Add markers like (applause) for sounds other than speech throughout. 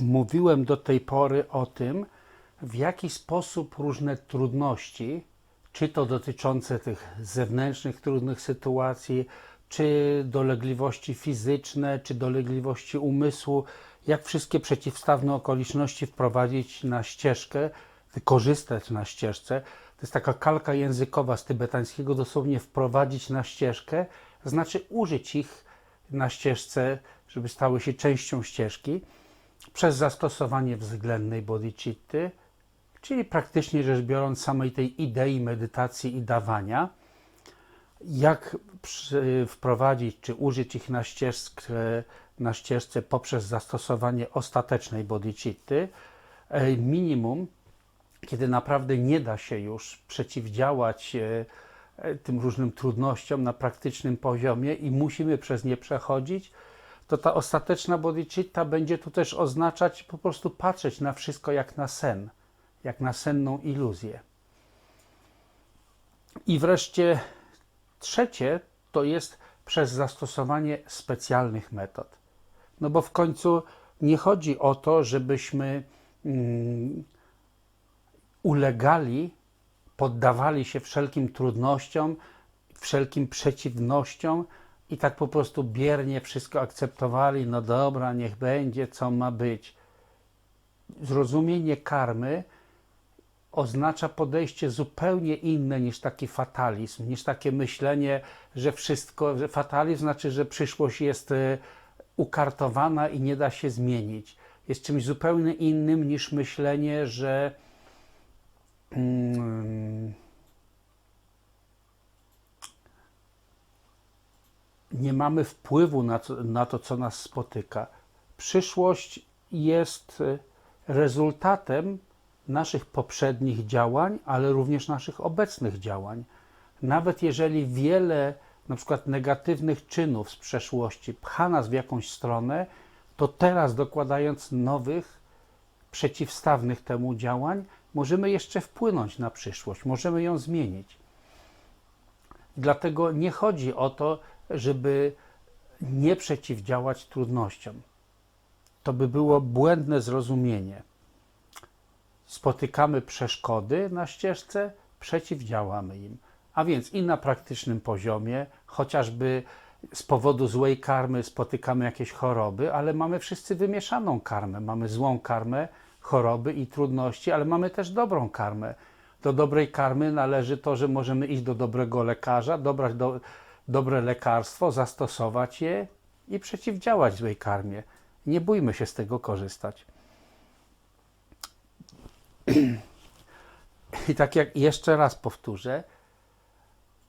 mówiłem do tej pory o tym, w jaki sposób różne trudności, czy to dotyczące tych zewnętrznych trudnych sytuacji, czy dolegliwości fizyczne, czy dolegliwości umysłu, jak wszystkie przeciwstawne okoliczności wprowadzić na ścieżkę, wykorzystać na ścieżce. To jest taka kalka językowa z tybetańskiego, dosłownie wprowadzić na ścieżkę, znaczy użyć ich na ścieżce, żeby stały się częścią ścieżki przez zastosowanie względnej bodhicitty, czyli praktycznie rzecz biorąc samej tej idei medytacji i dawania, jak wprowadzić czy użyć ich na ścieżce, na ścieżce poprzez zastosowanie ostatecznej bodhicitty, e, minimum, kiedy naprawdę nie da się już przeciwdziałać e, e, tym różnym trudnościom na praktycznym poziomie i musimy przez nie przechodzić, to ta ostateczna bodhicitta będzie tu też oznaczać po prostu patrzeć na wszystko jak na sen, jak na senną iluzję. I wreszcie trzecie to jest przez zastosowanie specjalnych metod. No bo w końcu nie chodzi o to, żebyśmy mm, ulegali, poddawali się wszelkim trudnościom, wszelkim przeciwnościom i tak po prostu biernie wszystko akceptowali. No dobra, niech będzie, co ma być. Zrozumienie karmy oznacza podejście zupełnie inne niż taki fatalizm, niż takie myślenie, że wszystko, że fatalizm znaczy, że przyszłość jest e, ukartowana i nie da się zmienić. Jest czymś zupełnie innym niż myślenie, że mm, nie mamy wpływu na to, na to, co nas spotyka. Przyszłość jest e, rezultatem naszych poprzednich działań, ale również naszych obecnych działań. Nawet jeżeli wiele na przykład negatywnych czynów z przeszłości pcha nas w jakąś stronę, to teraz dokładając nowych, przeciwstawnych temu działań, możemy jeszcze wpłynąć na przyszłość, możemy ją zmienić. Dlatego nie chodzi o to, żeby nie przeciwdziałać trudnościom. To by było błędne zrozumienie. Spotykamy przeszkody na ścieżce, przeciwdziałamy im. A więc i na praktycznym poziomie, chociażby z powodu złej karmy spotykamy jakieś choroby, ale mamy wszyscy wymieszaną karmę. Mamy złą karmę, choroby i trudności, ale mamy też dobrą karmę. Do dobrej karmy należy to, że możemy iść do dobrego lekarza, dobrać do, dobre lekarstwo, zastosować je i przeciwdziałać złej karmie. Nie bójmy się z tego korzystać. (clears throat) I tak jak jeszcze raz powtórzę,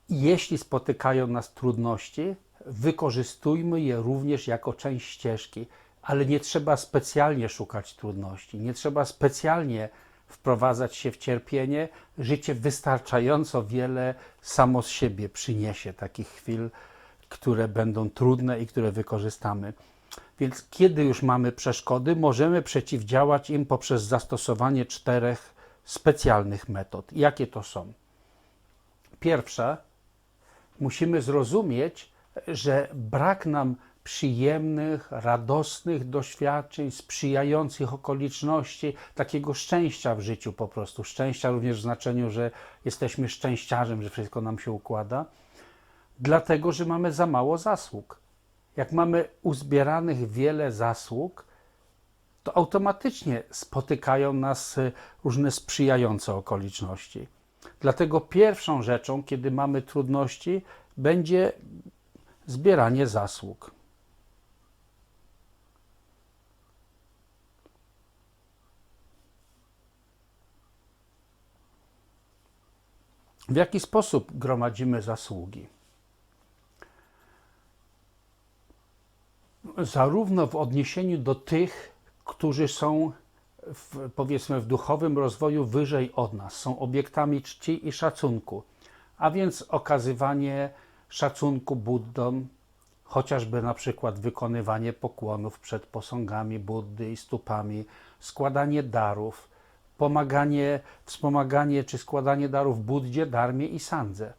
jeśli spotykają nas trudności, wykorzystujmy je również jako część ścieżki, ale nie trzeba specjalnie szukać trudności, nie trzeba specjalnie wprowadzać się w cierpienie. Życie wystarczająco wiele samo z siebie przyniesie takich chwil, które będą trudne i które wykorzystamy. Więc kiedy już mamy przeszkody, możemy przeciwdziałać im poprzez zastosowanie czterech specjalnych metod. Jakie to są? Pierwsza, musimy zrozumieć, że brak nam przyjemnych, radosnych doświadczeń, sprzyjających okoliczności, takiego szczęścia w życiu po prostu. Szczęścia również w znaczeniu, że jesteśmy szczęściarzem, że wszystko nam się układa, dlatego że mamy za mało zasług. Jak mamy uzbieranych wiele zasług, to automatycznie spotykają nas y, różne sprzyjające okoliczności. Dlatego pierwszą rzeczą, kiedy mamy trudności, będzie zbieranie zasług. W jaki sposób gromadzimy zasługi? Zarówno w odniesieniu do tych, którzy są w, powiedzmy w duchowym rozwoju wyżej od nas, są obiektami czci i szacunku, a więc okazywanie szacunku Buddom, chociażby na przykład wykonywanie pokłonów przed posągami Buddy i stupami, składanie darów, pomaganie, wspomaganie czy składanie darów Buddzie, Darmie i Sandze.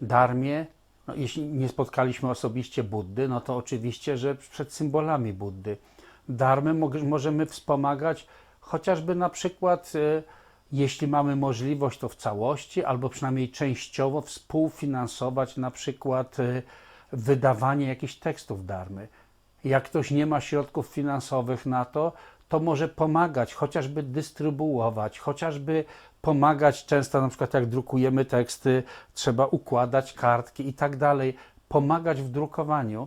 Darmie, no jeśli nie spotkaliśmy osobiście Buddy, no to oczywiście, że przed symbolami Buddy. darmy mo- możemy wspomagać chociażby na przykład, e, jeśli mamy możliwość, to w całości albo przynajmniej częściowo współfinansować na przykład e, wydawanie jakichś tekstów darmy. Jak ktoś nie ma środków finansowych na to, to może pomagać, chociażby dystrybuować, chociażby pomagać. Często na przykład jak drukujemy teksty, trzeba układać kartki i tak dalej. Pomagać w drukowaniu.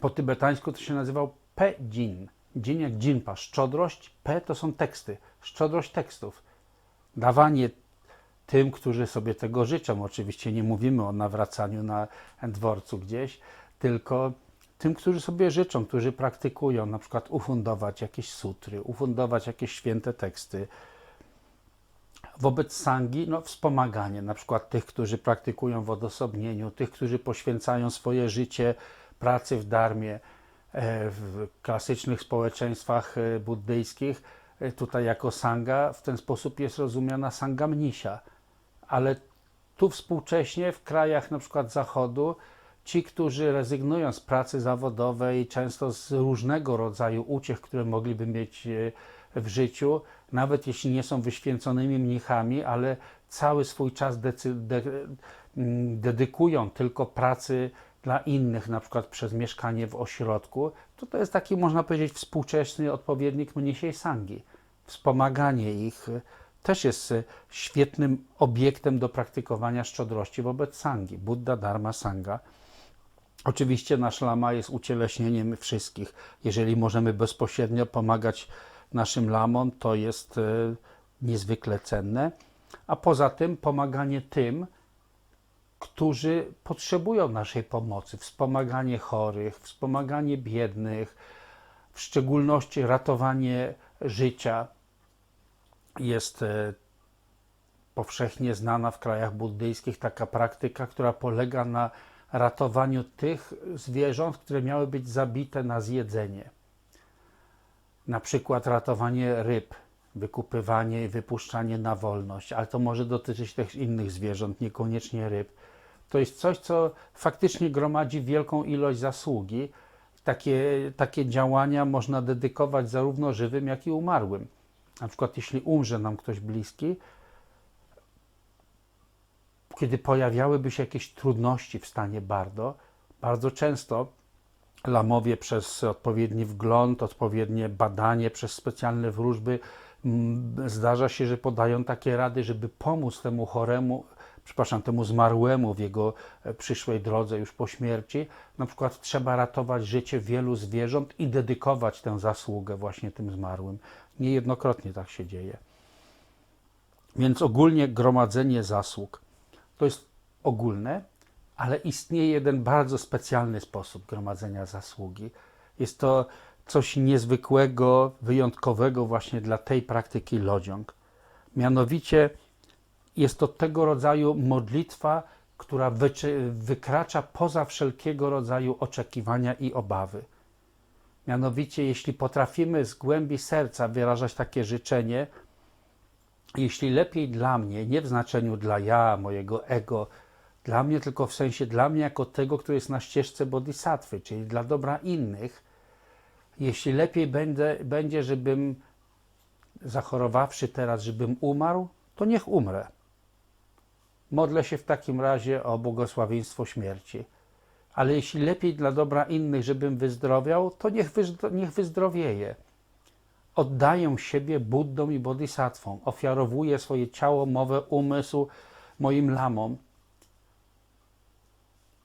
Po tybetańsku to się nazywał pe-jin. Jin jak jinpa, szczodrość. P to są teksty, szczodrość tekstów. Dawanie tym, którzy sobie tego życzą. Oczywiście nie mówimy o nawracaniu na dworcu gdzieś, tylko tym, którzy sobie życzą, którzy praktykują, na przykład ufundować jakieś sutry, ufundować jakieś święte teksty. Wobec sangi, no wspomaganie, na przykład tych, którzy praktykują w odosobnieniu, tych, którzy poświęcają swoje życie pracy w darmie, e, w klasycznych społeczeństwach e, buddyjskich, e, tutaj jako sanga, w ten sposób jest rozumiana sanga mnisia. Ale tu współcześnie w krajach na przykład zachodu ci, którzy rezygnują z pracy zawodowej, często z różnego rodzaju uciech, które mogliby mieć e, w życiu, nawet jeśli nie są wyświęconymi mnichami, ale cały swój czas dedykują tylko pracy dla innych, na przykład przez mieszkanie w ośrodku, to to jest taki, można powiedzieć, współczesny odpowiednik mnisiej sangi. Wspomaganie ich e, też jest e, świetnym obiektem do praktykowania szczodrości wobec sangi. Buddha, Dharma, Sangha. Oczywiście nasz lama jest ucieleśnieniem wszystkich. Jeżeli możemy bezpośrednio pomagać naszym lamom, to jest e, niezwykle cenne. A poza tym pomaganie tym, którzy potrzebują naszej pomocy, wspomaganie chorych, wspomaganie biednych, w szczególności ratowanie życia jest e, powszechnie znana w krajach buddyjskich taka praktyka, która polega na ratowaniu tych zwierząt, które miały być zabite na zjedzenie. Na przykład ratowanie ryb, wykupywanie i wypuszczanie na wolność, ale to może dotyczyć też innych zwierząt, niekoniecznie ryb. To jest coś, co faktycznie gromadzi wielką ilość zasługi. Takie, takie działania można dedykować zarówno żywym, jak i umarłym. Na przykład, jeśli umrze nam ktoś bliski, kiedy pojawiałyby się jakieś trudności w stanie bardo, bardzo często lamowie przez odpowiedni wgląd, odpowiednie badanie, przez specjalne wróżby mm, zdarza się, że podają takie rady, żeby pomóc temu choremu, przepraszam, temu zmarłemu w jego e, przyszłej drodze już po śmierci. Na przykład trzeba ratować życie wielu zwierząt i dedykować tę zasługę właśnie tym zmarłym. Niejednokrotnie tak się dzieje. Więc ogólnie gromadzenie zasług to jest ogólne, ale istnieje jeden bardzo specjalny sposób gromadzenia zasługi. Jest to coś niezwykłego, wyjątkowego właśnie dla tej praktyki lodziąg. Mianowicie jest to tego rodzaju modlitwa, która wykracza poza wszelkiego rodzaju oczekiwania i obawy. Mianowicie, jeśli potrafimy z głębi serca wyrażać takie życzenie, jeśli lepiej dla mnie, nie w znaczeniu dla ja, mojego ego, dla mnie tylko w sensie dla mnie jako tego, który jest na ścieżce bodhisattwy, czyli dla dobra innych, jeśli lepiej będę, będzie, żebym zachorowawszy teraz, żebym umarł, to niech umrę. Modlę się w takim razie o błogosławieństwo śmierci. Ale jeśli lepiej dla dobra innych, żebym wyzdrowiał, to niech, wyzdro- niech wyzdrowieje oddaję siebie Buddom i Bodhisatwom, ofiarowuję swoje ciało, mowę, umysł moim lamom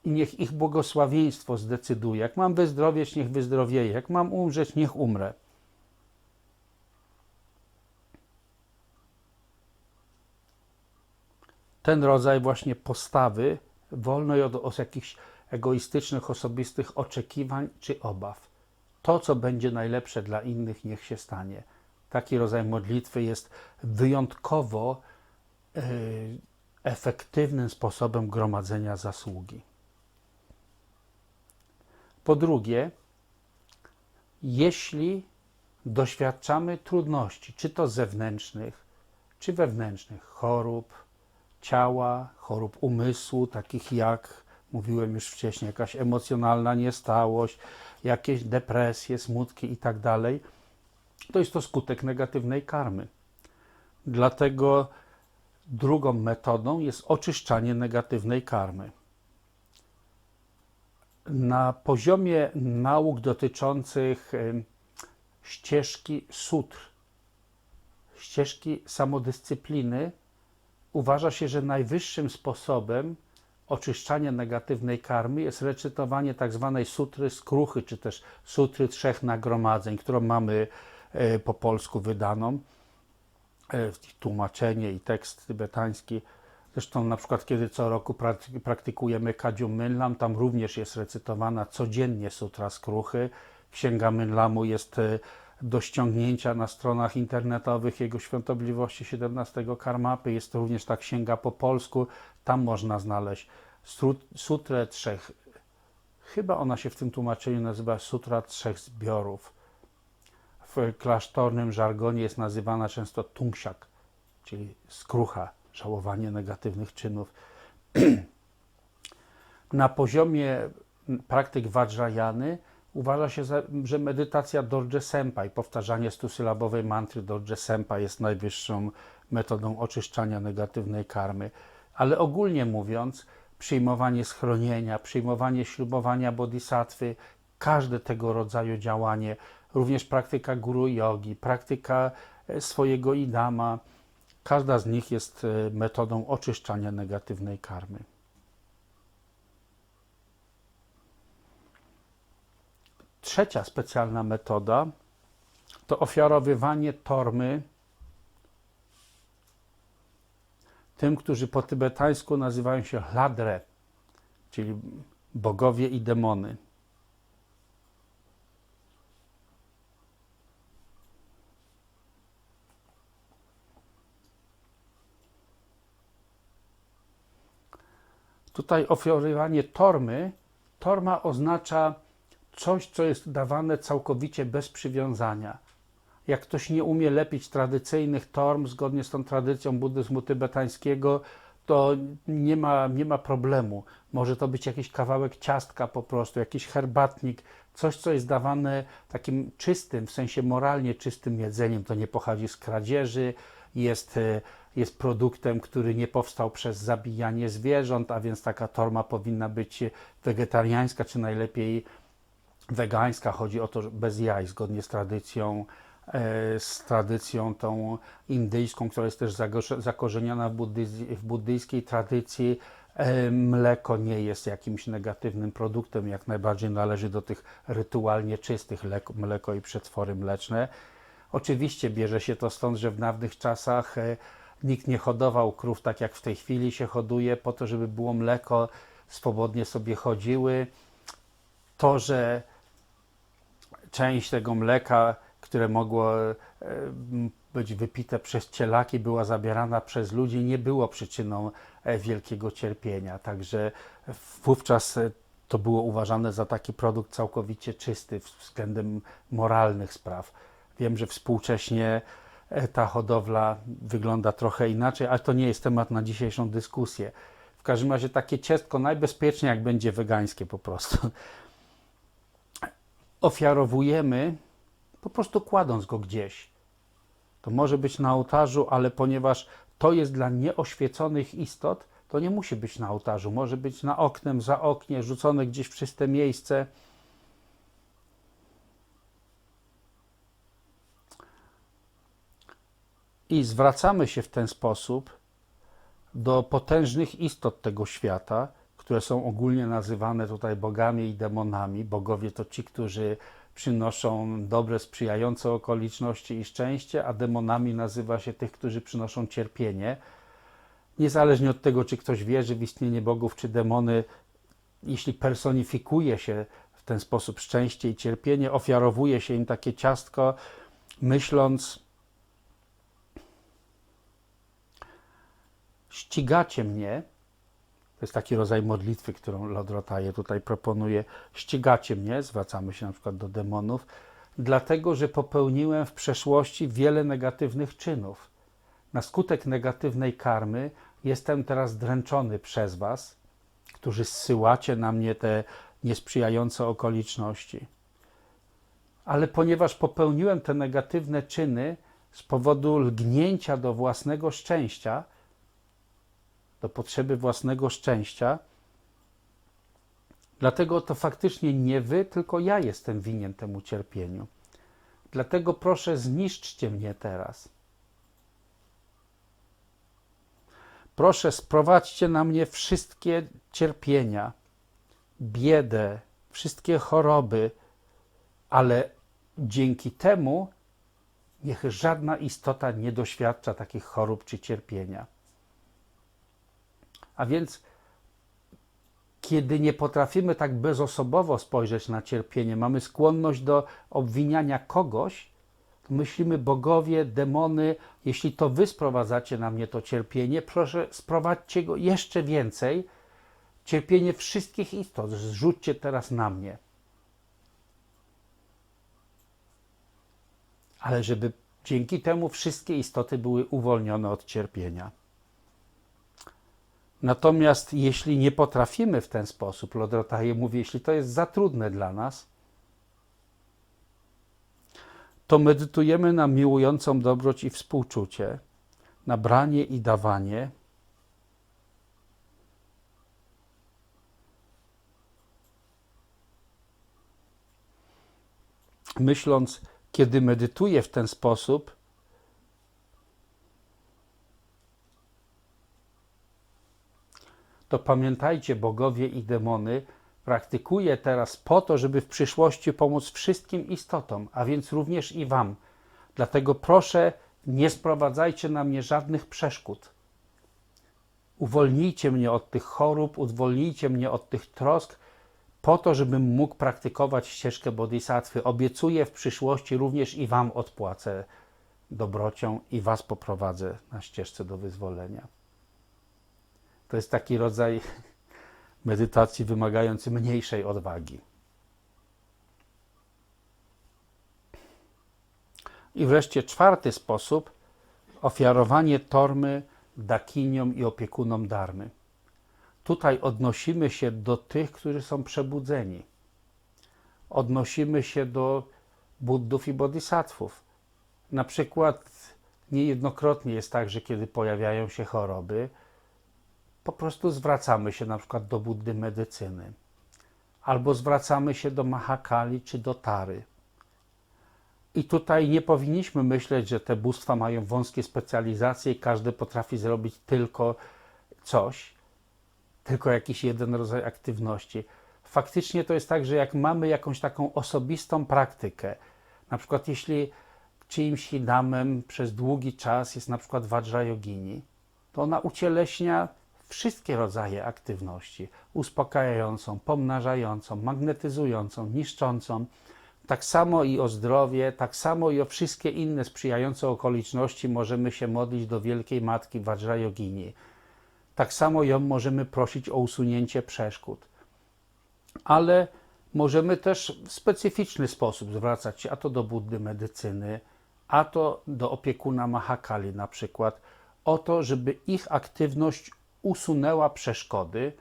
i niech ich błogosławieństwo zdecyduje. Jak mam wyzdrowieć, niech wyzdrowieje. Jak mam umrzeć, niech umrę. Ten rodzaj właśnie postawy wolnej od, od jakichś egoistycznych, osobistych oczekiwań czy obaw to, co będzie najlepsze dla innych, niech się stanie. Taki rodzaj modlitwy jest wyjątkowo e, efektywnym sposobem gromadzenia zasługi. Po drugie, jeśli doświadczamy trudności, czy to zewnętrznych, czy wewnętrznych, chorób ciała, chorób umysłu, takich jak mówiłem już wcześniej, jakaś emocjonalna niestałość, jakieś depresje, smutki i tak dalej, to jest to skutek negatywnej karmy. Dlatego drugą metodą jest oczyszczanie negatywnej karmy. Na poziomie nauk dotyczących em, ścieżki sutr, ścieżki samodyscypliny, uważa się, że najwyższym sposobem oczyszczania negatywnej karmy jest recytowanie tak zwanej sutry skruchy, czy też sutry trzech nagromadzeń, którą mamy e, po polsku wydaną. E, Tłumaczenie i tekst tybetański. Zresztą na przykład, kiedy co roku prak- praktykujemy Kadziu Mynlam, tam również jest recytowana codziennie sutra skruchy. Księga Mynlamu jest e, do ściągnięcia na stronach internetowych Jego Świątobliwości XVII Karmapy. Jest to również ta księga po polsku. Tam można znaleźć sutrę trzech, chyba ona się w tym tłumaczeniu nazywa Sutra Trzech Zbiorów. W klasztornym żargonie jest nazywana często tungsiak, czyli skrucha, żałowanie negatywnych czynów. (clears throat) Na poziomie praktyk Vajrayany uważa się, że medytacja Dorje Senpai, powtarzanie stusylabowej mantry Dorje Senpai jest najwyższą metodą oczyszczania negatywnej karmy. Ale ogólnie mówiąc, przyjmowanie schronienia, przyjmowanie ślubowania bodhisattwy, każde tego rodzaju działanie, również praktyka guru yogi, praktyka e, swojego idama, każda z nich jest e, metodą oczyszczania negatywnej karmy. Trzecia specjalna metoda to ofiarowywanie tormy tym, którzy po tybetańsku nazywają się hladre, czyli bogowie i demony. Tutaj ofiarowywanie tormy, torma oznacza coś, co jest dawane całkowicie bez przywiązania. Jak ktoś nie umie lepić tradycyjnych torm zgodnie z tą tradycją buddyzmu tybetańskiego, to nie ma, nie ma problemu. Może to być jakiś kawałek ciastka po prostu, jakiś herbatnik, coś, co jest dawane takim czystym, w sensie moralnie czystym jedzeniem. To nie pochodzi z kradzieży, jest, e, jest produktem, który nie powstał przez zabijanie zwierząt, a więc taka torma powinna być wegetariańska, czy najlepiej wegańska. Chodzi o to, że bez jaj, zgodnie z tradycją, z tradycją tą indyjską, która jest też zakorzeniona w, w buddyjskiej tradycji. E, Mleko nie jest jakimś negatywnym produktem, jak najbardziej należy do tych rytualnie czystych lek- mleko i przetwory mleczne. Oczywiście bierze się to stąd, że w dawnych czasach e, nikt nie hodował krów tak jak w tej chwili się hoduje, po to, żeby było mleko, swobodnie sobie chodziły. To, że część tego mleka, które mogło e, być wypite przez cielaki, była zabierana przez ludzi, nie było przyczyną e, wielkiego cierpienia. Także wówczas e, to było uważane za taki produkt całkowicie czysty względem moralnych spraw. Wiem, że współcześnie ta hodowla wygląda trochę inaczej, ale to nie jest temat na dzisiejszą dyskusję. W każdym razie takie ciastko najbezpieczniej, jak będzie wegańskie po prostu. Ofiarowujemy po prostu kładąc go gdzieś. To może być na ołtarzu, ale ponieważ to jest dla nieoświeconych istot, to nie musi być na ołtarzu. Może być na oknem, za oknie, rzucone gdzieś w czyste miejsce. I zwracamy się w ten sposób do potężnych istot tego świata, które są ogólnie nazywane tutaj bogami i demonami. Bogowie to ci, którzy przynoszą dobre, sprzyjające okoliczności i szczęście, a demonami nazywa się tych, którzy przynoszą cierpienie. Niezależnie od tego, czy ktoś wierzy w istnienie bogów czy demony, jeśli personifikuje się w ten sposób szczęście i cierpienie, ofiarowuje się im takie ciastko, myśląc, ścigacie mnie, jest taki rodzaj modlitwy, którą Lodrotaje tutaj proponuje. Ścigacie mnie, zwracamy się na przykład do demonów, dlatego że popełniłem w przeszłości wiele negatywnych czynów. Na skutek negatywnej karmy jestem teraz dręczony przez Was, którzy zsyłacie na mnie te niesprzyjające okoliczności. Ale ponieważ popełniłem te negatywne czyny z powodu lgnięcia do własnego szczęścia, do potrzeby własnego szczęścia, dlatego to faktycznie nie wy, tylko ja jestem winien temu cierpieniu. Dlatego proszę, zniszczcie mnie teraz. Proszę, sprowadźcie na mnie wszystkie cierpienia, biedę, wszystkie choroby, ale dzięki temu niech żadna istota nie doświadcza takich chorób czy cierpienia. A więc, kiedy nie potrafimy tak bezosobowo spojrzeć na cierpienie, mamy skłonność do obwiniania kogoś, myślimy, bogowie, demony, jeśli to wy sprowadzacie na mnie to cierpienie, proszę, sprowadźcie go jeszcze więcej. Cierpienie wszystkich istot zrzućcie teraz na mnie. Ale żeby dzięki temu wszystkie istoty były uwolnione od cierpienia. Natomiast jeśli nie potrafimy w ten sposób, Lodrotaje mówi, jeśli to jest za trudne dla nas, to medytujemy na miłującą dobroć i współczucie, na branie i dawanie. Myśląc, kiedy medytuję w ten sposób, to pamiętajcie, bogowie i demony, praktykuję teraz po to, żeby w przyszłości pomóc wszystkim istotom, a więc również i Wam. Dlatego proszę, nie sprowadzajcie na mnie żadnych przeszkód. Uwolnijcie mnie od tych chorób, uwolnijcie mnie od tych trosk, po to, żebym mógł praktykować ścieżkę bodhisattwy. Obiecuję w przyszłości również i Wam odpłacę dobrocią i Was poprowadzę na ścieżce do wyzwolenia. To jest taki rodzaj (laughs) medytacji wymagający mniejszej odwagi. I wreszcie czwarty sposób ofiarowanie tormy dakiniom i opiekunom darmy. Tutaj odnosimy się do tych, którzy są przebudzeni. Odnosimy się do buddów i bodhisatwów. Na przykład niejednokrotnie jest tak, że kiedy pojawiają się choroby, po prostu zwracamy się na przykład do Buddy medycyny, albo zwracamy się do Mahakali czy do Tary. I tutaj nie powinniśmy myśleć, że te bóstwa mają wąskie specjalizacje i każdy potrafi zrobić tylko coś, tylko jakiś jeden rodzaj aktywności. Faktycznie to jest tak, że jak mamy jakąś taką osobistą praktykę, na przykład jeśli czyimś hidamem przez długi czas jest na przykład Vajrayogini, to ona ucieleśnia wszystkie rodzaje aktywności uspokajającą, pomnażającą, magnetyzującą, niszczącą. Tak samo i o zdrowie, tak samo i o wszystkie inne sprzyjające okoliczności możemy się modlić do Wielkiej Matki Vajrayogini. Tak samo ją możemy prosić o usunięcie przeszkód. Ale możemy też w specyficzny sposób zwracać się a to do Buddy medycyny, a to do opiekuna Mahakali na przykład, o to, żeby ich aktywność usunęła przeszkody.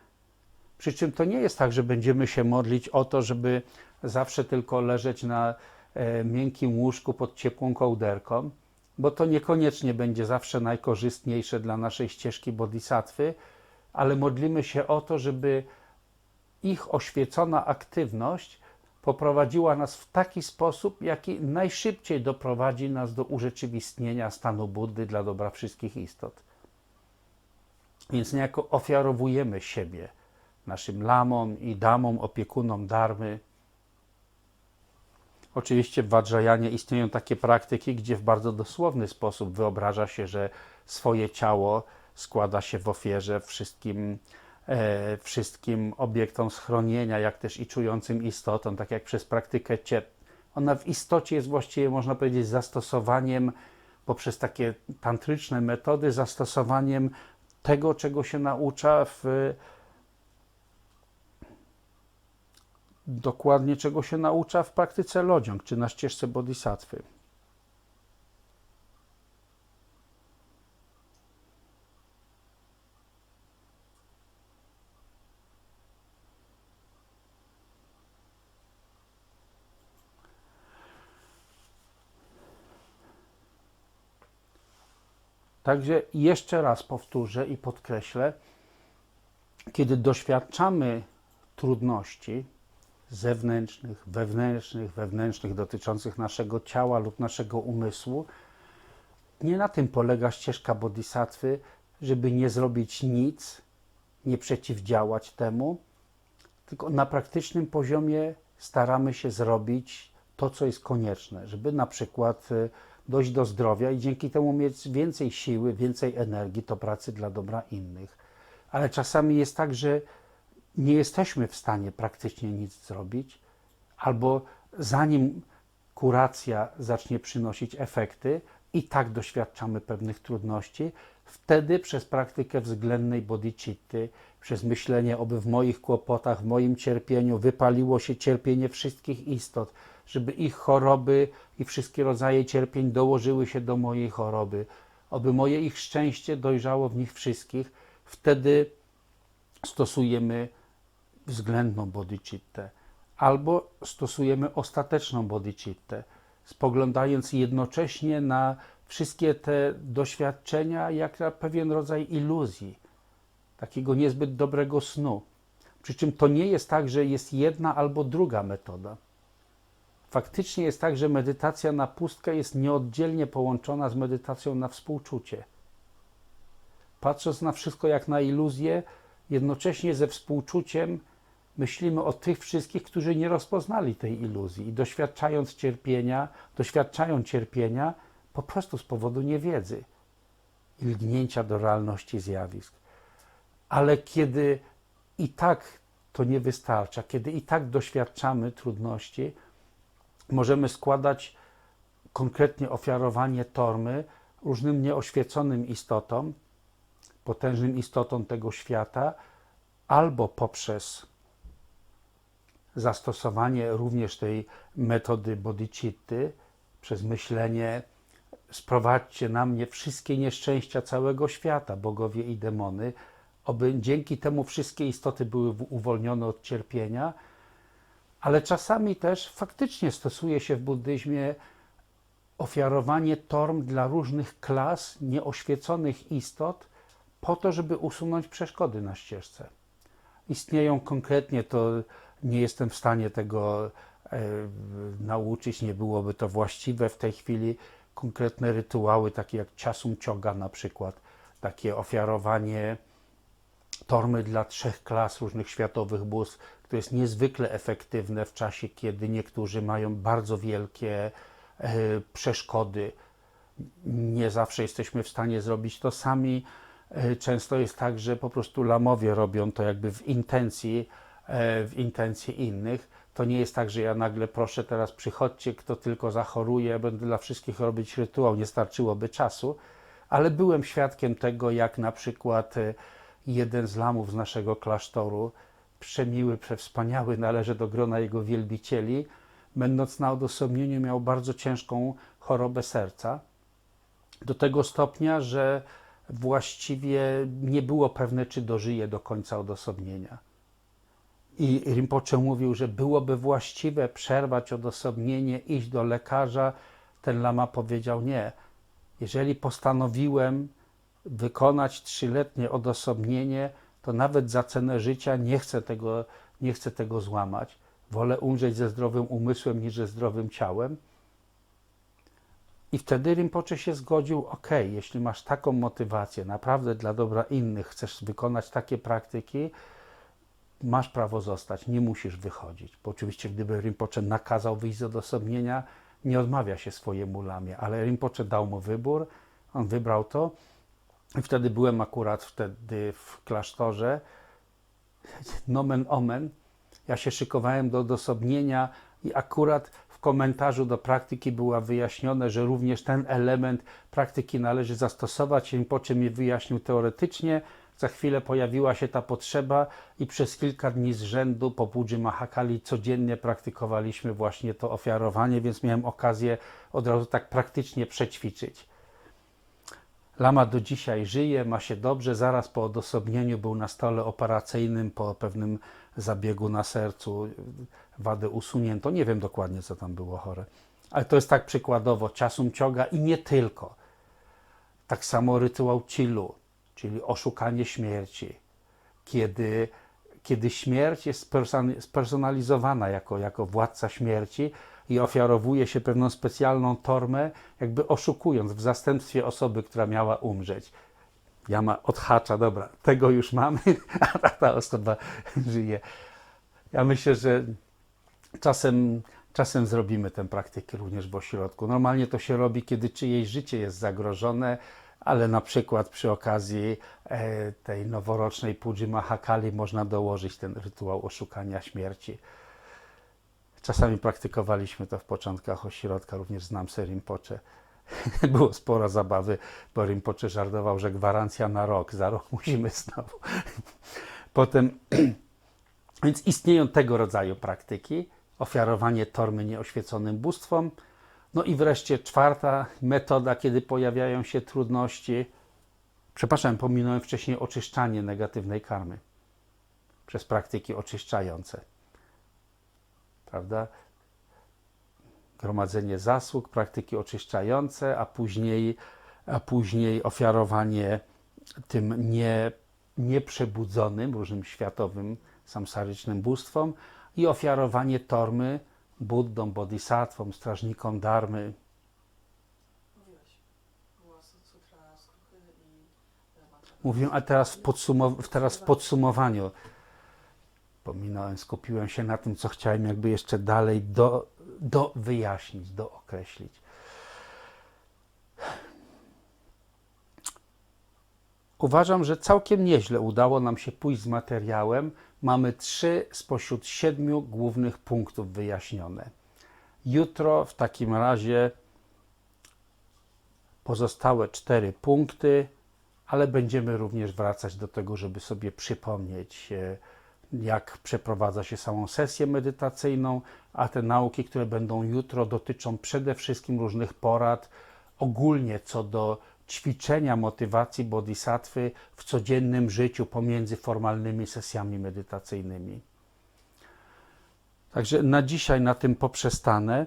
Przy czym to nie jest tak, że będziemy się modlić o to, żeby zawsze tylko leżeć na e, miękkim łóżku pod ciepłą kołderką, bo to niekoniecznie będzie zawsze najkorzystniejsze dla naszej ścieżki bodhisattwy, ale modlimy się o to, żeby ich oświecona aktywność poprowadziła nas w taki sposób, jaki najszybciej doprowadzi nas do urzeczywistnienia stanu Buddy dla dobra wszystkich istot. Więc niejako ofiarowujemy siebie naszym lamom i damom, opiekunom darmy. Oczywiście w Vajrayanie istnieją takie praktyki, gdzie w bardzo dosłowny sposób wyobraża się, że swoje ciało składa się w ofierze wszystkim, e, wszystkim obiektom schronienia, jak też i czującym istotom, tak jak przez praktykę ciep. Ona w istocie jest właściwie, można powiedzieć, zastosowaniem poprzez takie tantryczne metody, zastosowaniem tego, czego się naucza w dokładnie czego się naucza w praktyce lodziąg, czy na ścieżce bodhisattwy. Także jeszcze raz powtórzę i podkreślę, kiedy doświadczamy trudności zewnętrznych, wewnętrznych, wewnętrznych dotyczących naszego ciała lub naszego umysłu, nie na tym polega ścieżka bodhisattwy, żeby nie zrobić nic, nie przeciwdziałać temu, tylko na praktycznym poziomie staramy się zrobić to, co jest konieczne, żeby na przykład y, dojść do zdrowia i dzięki temu mieć więcej siły, więcej energii do pracy dla dobra innych. Ale czasami jest tak, że nie jesteśmy w stanie praktycznie nic zrobić, albo zanim kuracja zacznie przynosić efekty, i tak doświadczamy pewnych trudności, wtedy przez praktykę względnej bodhicitty, przez myślenie, oby w moich kłopotach, w moim cierpieniu wypaliło się cierpienie wszystkich istot, żeby ich choroby i wszystkie rodzaje cierpień dołożyły się do mojej choroby, oby moje ich szczęście dojrzało w nich wszystkich, wtedy stosujemy względną bodhicittę albo stosujemy ostateczną bodhicittę, spoglądając jednocześnie na wszystkie te doświadczenia jak na pewien rodzaj iluzji, takiego niezbyt dobrego snu. Przy czym to nie jest tak, że jest jedna albo druga metoda. Faktycznie jest tak, że medytacja na pustkę jest nieoddzielnie połączona z medytacją na współczucie. Patrząc na wszystko jak na iluzję, jednocześnie ze współczuciem myślimy o tych wszystkich, którzy nie rozpoznali tej iluzji i doświadczając cierpienia, doświadczają cierpienia po prostu z powodu niewiedzy i lgnięcia do realności zjawisk. Ale kiedy i tak to nie wystarcza, kiedy i tak doświadczamy trudności, możemy składać konkretnie ofiarowanie tormy różnym nieoświeconym istotom, potężnym istotom tego świata, albo poprzez zastosowanie również tej metody bodhicitty, przez myślenie sprowadźcie na mnie wszystkie nieszczęścia całego świata, bogowie i demony, oby dzięki temu wszystkie istoty były uwolnione od cierpienia, ale czasami też faktycznie stosuje się w buddyzmie ofiarowanie torm dla różnych klas nieoświeconych istot, po to, żeby usunąć przeszkody na ścieżce. Istnieją konkretnie, to nie jestem w stanie tego e, nauczyć, nie byłoby to właściwe w tej chwili, konkretne rytuały, takie jak ciasum cioga na przykład, takie ofiarowanie tormy dla trzech klas różnych światowych bóstw, które jest niezwykle efektywne w czasie, kiedy niektórzy mają bardzo wielkie e, przeszkody. Nie zawsze jesteśmy w stanie zrobić to sami. E, często jest tak, że po prostu lamowie robią to jakby w intencji, e, w intencji innych to nie jest tak, że ja nagle proszę teraz przychodźcie, kto tylko zachoruje, będę dla wszystkich robić rytuał, nie starczyłoby czasu, ale byłem świadkiem tego, jak na przykład jeden z lamów z naszego klasztoru, przemiły, przewspaniały, należy do grona jego wielbicieli, będąc na odosobnieniu miał bardzo ciężką chorobę serca, do tego stopnia, że właściwie nie było pewne, czy dożyje do końca odosobnienia. I Rinpoche mówił, że byłoby właściwe przerwać odosobnienie, iść do lekarza. Ten lama powiedział nie. Jeżeli postanowiłem wykonać trzyletnie odosobnienie, to nawet za cenę życia nie chcę tego, nie chcę tego złamać. Wolę umrzeć ze zdrowym umysłem niż ze zdrowym ciałem. I wtedy Rinpoche się zgodził, ok, jeśli masz taką motywację, naprawdę dla dobra innych, chcesz wykonać takie praktyki, masz prawo zostać, nie musisz wychodzić. Bo oczywiście, gdyby Rinpoche nakazał wyjść z odosobnienia, nie odmawia się swojemu lamie, ale Rinpoche dał mu wybór, on wybrał to i wtedy byłem akurat wtedy w klasztorze, nomen omen, ja się szykowałem do odosobnienia i akurat w komentarzu do praktyki było wyjaśnione, że również ten element praktyki należy zastosować. Rinpoche mi wyjaśnił teoretycznie, za chwilę pojawiła się ta potrzeba i przez kilka dni z rzędu po Budży Mahakali codziennie praktykowaliśmy właśnie to ofiarowanie, więc miałem okazję od razu tak praktycznie przećwiczyć. Lama do dzisiaj żyje, ma się dobrze. Zaraz po odosobnieniu był na stole operacyjnym po pewnym zabiegu na sercu. Wadę usunięto. Nie wiem dokładnie, co tam było chore. Ale to jest tak przykładowo. Ciasum cioga i nie tylko Tak samo rytuał Chilu, czyli oszukanie śmierci, kiedy, kiedy śmierć jest person- spersonalizowana jako, jako władca śmierci i ofiarowuje się pewną specjalną tormę, jakby oszukując w zastępstwie osoby, która miała umrzeć. Ja ma odhacza, dobra, tego już mamy, (laughs) a ta, osoba żyje. Ja myślę, że czasem, czasem zrobimy tę praktykę również w ośrodku. Normalnie to się robi, kiedy czyjeś życie jest zagrożone, ale na przykład przy okazji e, tej noworocznej Puji Mahakali można dołożyć ten rytuał oszukania śmierci. Czasami praktykowaliśmy to w początkach ośrodka, również znam Rinpoche. (laughs) Było sporo zabawy, bo Rinpoche żartował, że gwarancja na rok, za rok (laughs) musimy znowu. Potem, (clears throat) więc istnieją tego rodzaju praktyki, ofiarowanie tormy nieoświeconym bóstwom. No i wreszcie czwarta metoda, kiedy pojawiają się trudności. Przepraszam, pominąłem wcześniej oczyszczanie negatywnej karmy przez praktyki oczyszczające. Prawda? gromadzenie zasług, praktyki oczyszczające, a później, a później ofiarowanie tym nie, nieprzebudzonym, różnym światowym, samsarycznym bóstwom i ofiarowanie tormy Buddom, Bodhisattwom, strażnikom mantra. Mówię, a teraz w, podsumow- teraz w podsumowaniu. Pominąłem, skupiłem się na tym, co chciałem jakby jeszcze dalej do, do wyjaśnić, do określić. Uważam, że całkiem nieźle udało nam się pójść z materiałem. Mamy trzy spośród siedmiu głównych punktów wyjaśnione. Jutro w takim razie pozostałe cztery punkty, ale będziemy również wracać do tego, żeby sobie przypomnieć, e, jak przeprowadza się samą sesję medytacyjną, a te nauki, które będą jutro, dotyczą przede wszystkim różnych porad ogólnie co do ćwiczenia motywacji bodhisattwy w codziennym życiu pomiędzy formalnymi sesjami medytacyjnymi. Także na dzisiaj na tym poprzestanę.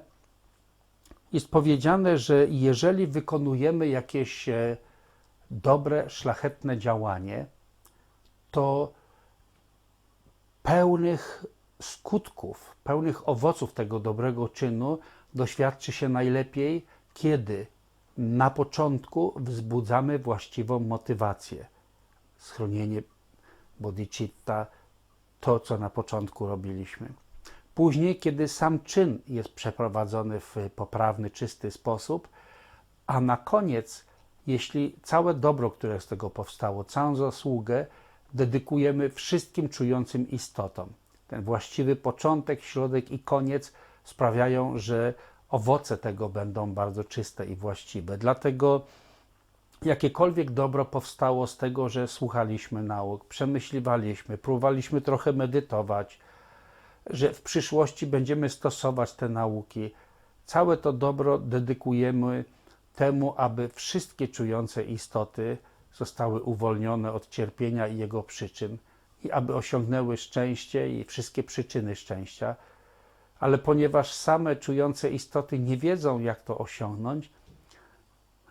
Jest powiedziane, że jeżeli wykonujemy jakieś e, dobre, szlachetne działanie, to pełnych skutków, pełnych owoców tego dobrego czynu doświadczy się najlepiej, kiedy na początku wzbudzamy właściwą motywację. Schronienie bodhicitta, to co na początku robiliśmy. Później, kiedy sam czyn jest przeprowadzony w poprawny, czysty sposób, a na koniec, jeśli całe dobro, które z tego powstało, całą zasługę dedykujemy wszystkim czującym istotom. Ten właściwy początek, środek i koniec sprawiają, że owoce tego będą bardzo czyste i właściwe. Dlatego jakiekolwiek dobro powstało z tego, że słuchaliśmy nauk, przemyśliwaliśmy, próbowaliśmy trochę medytować, że w przyszłości będziemy stosować te nauki, całe to dobro dedykujemy temu, aby wszystkie czujące istoty zostały uwolnione od cierpienia i jego przyczyn i aby osiągnęły szczęście i wszystkie przyczyny szczęścia. Ale ponieważ same czujące istoty nie wiedzą, jak to osiągnąć,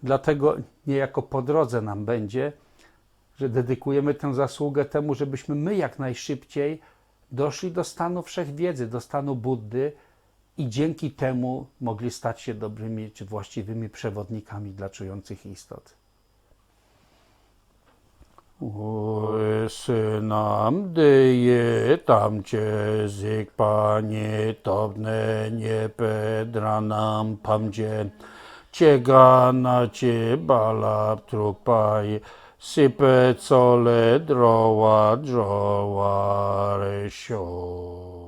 dlatego niejako po drodze nam będzie, że dedykujemy tę zasługę temu, żebyśmy my jak najszybciej doszli do stanu wszechwiedzy, do stanu Buddy i dzięki temu mogli stać się dobrymi czy właściwymi przewodnikami dla czujących istot. Oj, synam dyje tam cię zik panie tobne nie pedranam pamdzie ciega na cie bala trupaj sype cole droła droła resio.